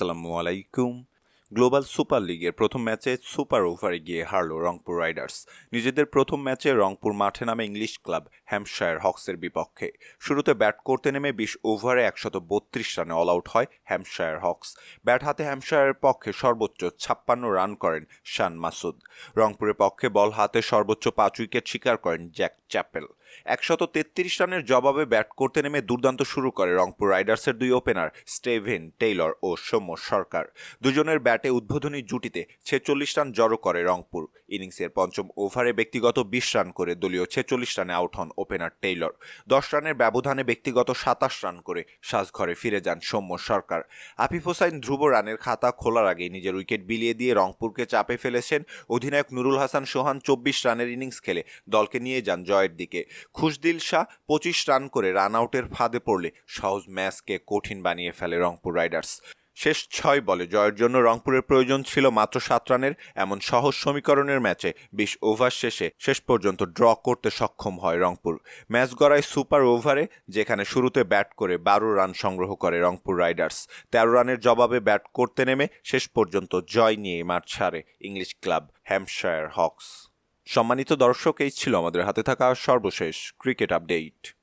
আসসালামু আলাইকুম। Global super লিগের প্রথম ম্যাচে সুপার ওভারে গিয়ে হারল রংপুর রাইডার্স। নিজেদের প্রথম ম্যাচে রংপুর মাঠে নামে ইংলিশ ক্লাব হ্যাম্পশায়ার হকসের বিপক্ষে। শুরুতে ব্যাট করতে নেমে বিশ ওভারে একশত বত্রিশ রানে অল আউট হয় হ্যাম্পশায়ার হকস। ব্যাট হাতে হ্যাম্পশায়ারের পক্ষে সর্বোচ্চ ছাপ্পান্ন রান করেন শান মাসুদ। রংপুরের পক্ষে বল হাতে সর্বোচ্চ পাঁচ উইকেট শিকার করেন জ্যাক চ্যাপেল। একশত তেত্রিশ রানের জবাবে ব্যাট করতে নেমে দুর্দান্ত শুরু করে রংপুর রাইডার্সের দুই ওপেনার স্টেভেন টেইলর ও সৌম্য সরকার। দুজনের ব্যাটে উদ্বোধনী জুটিতে ছেচল্লিশ রান জড়ো করে রংপুর। ইনিংসের পঞ্চম ওভারে ব্যক্তিগত বিশ রান করে দলীয় ছেচল্লিশ রানে আউট হন ওপেনার টেইলর। দশ রানের ব্যবধানে ব্যক্তিগত সাতাশ রান করে সাজঘরে ফিরে যান সৌম্য সরকার। আফিফ হোসাইন ধ্রুব রানের খাতা খোলার আগে নিজের উইকেট বিলিয়ে দিয়ে রংপুরকে চাপে ফেলেছেন অধিনায়ক নুরুল হাসান সোহান চব্বিশ রানের ইনিংস খেলে দলকে নিয়ে যান জয়ের দিকে। খুশদিল শাহ পঁচিশ রান করে রান আউটের ফাঁদে পড়লে সহজ ম্যাচকে কঠিন বানিয়ে ফেলে রংপুর রাইডার্স। শেষ ছয় বলে জয়ের জন্য রংপুরের প্রয়োজন ছিল মাত্র সাত রানের। এমন সহজ সমীকরণের ম্যাচে বিশ ওভার শেষে শেষ পর্যন্ত ড্র করতে সক্ষম হয় রংপুর। ম্যাচ গড়ায় সুপার ওভারে, যেখানে শুরুতে ব্যাট করে বারো রান সংগ্রহ করে রংপুর রাইডার্স। তেরো রানের জবাবে ব্যাট করতে নেমে শেষ পর্যন্ত জয় নিয়ে মাঠ ছাড়ে ইংলিশ ক্লাব হ্যাম্পশায়ার হকস। সম্মানিত দর্শক, এই ছিল আমাদের হাতে থাকা সর্বশেষ ক্রিকেট আপডেট।